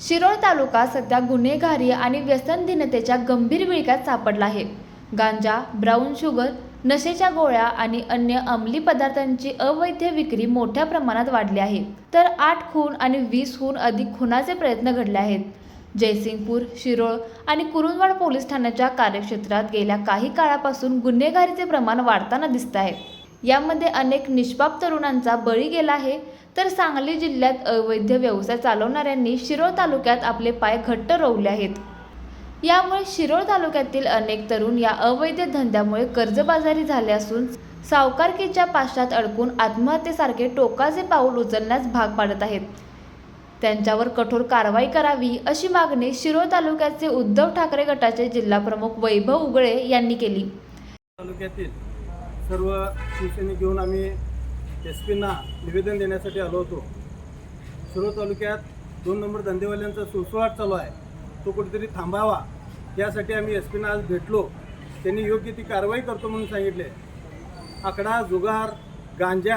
शिरोळ तालुका सध्या गुन्हेगारी आणि व्यसनधीनतेच्या गंभीर विळख्यात सापडला आहे. गांजा ब्राऊन शुगर नशेच्या गोळ्या आणि अन्य अंमली पदार्थांची अवैध विक्री मोठ्या प्रमाणात वाढली आहे. तर आठ खून आणि वीसहून अधिक खुनाचे प्रयत्न घडले आहेत. जयसिंगपूर शिरोळ आणि कुरुंदवाड पोलीस ठाण्याच्या कार्यक्षेत्रात गेल्या काही काळापासून गुन्हेगारीचे प्रमाण वाढताना दिसत आहे. यामध्ये अनेक निष्पाप तरुणांचा बळी गेला आहे. तर सांगली जिल्ह्यात अवैध व्यवसाय चालवणाऱ्यांनी शिरोळ तालुक्यात आपले पाय घट्ट रोवले आहेत. यामुळे शिरोळ तालुक्यातील अनेक तरुण या अवैध धंद्यामुळे कर्जबाजारी झाले असून सावकारकीच्या पाशात अडकून आत्महत्येसारखे टोकाचे पाऊल उचलण्यास भाग पाडत आहेत. त्यांच्यावर कठोर कारवाई करावी अशी मागणी शिरोळ तालुक्याचे उद्धव ठाकरे गटाचे जिल्हाप्रमुख वैभव उगळे यांनी केली. तालुक्यातील सर्व शिवसैनिक घेऊन आम्ही एस पींना निवेदन देण्यासाठी आलो होतो. शिरोळ तालुक्यात दोन नंबर धंदेवाल्यांचा सुळसुळाट चालू आहे. तो कुठेतरी थांबावा यासाठी आम्ही एस पींना आज भेटलो. त्यांनी योग्य ती कारवाई करतो म्हणून सांगितले. आकडा जुगार गांजा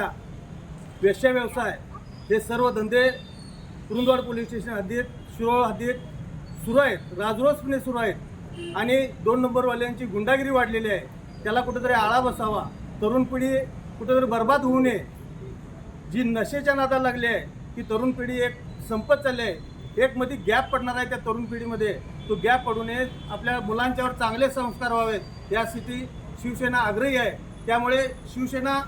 वेश्या व्यवसाय हे सर्व धंदे कुरुंदवाड पोलीस स्टेशन हद्दीत शिरोळ हद्दीत सुरू आहेत. राजरोसपणे सुरू आहेत. आणि दोन नंबरवाल्यांची गुंडागिरी वाढलेली आहे. त्याला कुठेतरी आळा बसावा. तरुण पिढी कुठेतरी बर्बाद होऊ नये. जी नशेच्या नादाला लागली आहे ती तरुण पिढी एक संपत चालली आहे. एक मध्ये गॅप पडणार आहे त्या तरुण पिढीमध्ये. तो गॅप पडू नये. आपल्या मुलांच्यावर चांगले संस्कार व्हावेत. यासाठी शिवसेना आग्रही आहे. त्यामुळे शिवसेना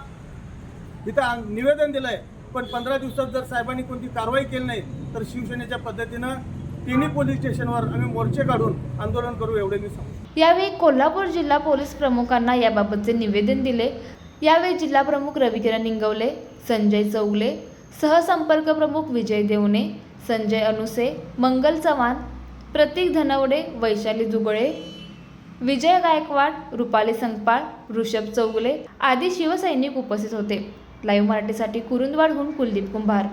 इथं निवेदन दिलं आहे पण पंधरा दिवसात जर साहेबांनी कोणती कारवाई केली नाही तर शिवसेनेच्या पद्धतीनं तिन्ही पोलीस स्टेशनवर आम्ही मोर्चे काढून आंदोलन करू एवढे मी सांगतो. यावेळी कोल्हापूर जिल्हा पोलीस प्रमुखांना याबाबतचे निवेदन दिले. यावेळी जिल्हा प्रमुख रविकिरण निंगवले संजय चौगले सहसंपर्क प्रमुख विजय देवणे संजय अनुसे मंगल चव्हाण प्रतीक धनवडे वैशाली दुगळे विजय गायकवाड रुपाली संगपाळ ऋषभ चौगले आदी शिवसैनिक उपस्थित होते. लाईव्ह मराठीसाठी कुरुंदवाडहून कुलदीप कुंभार.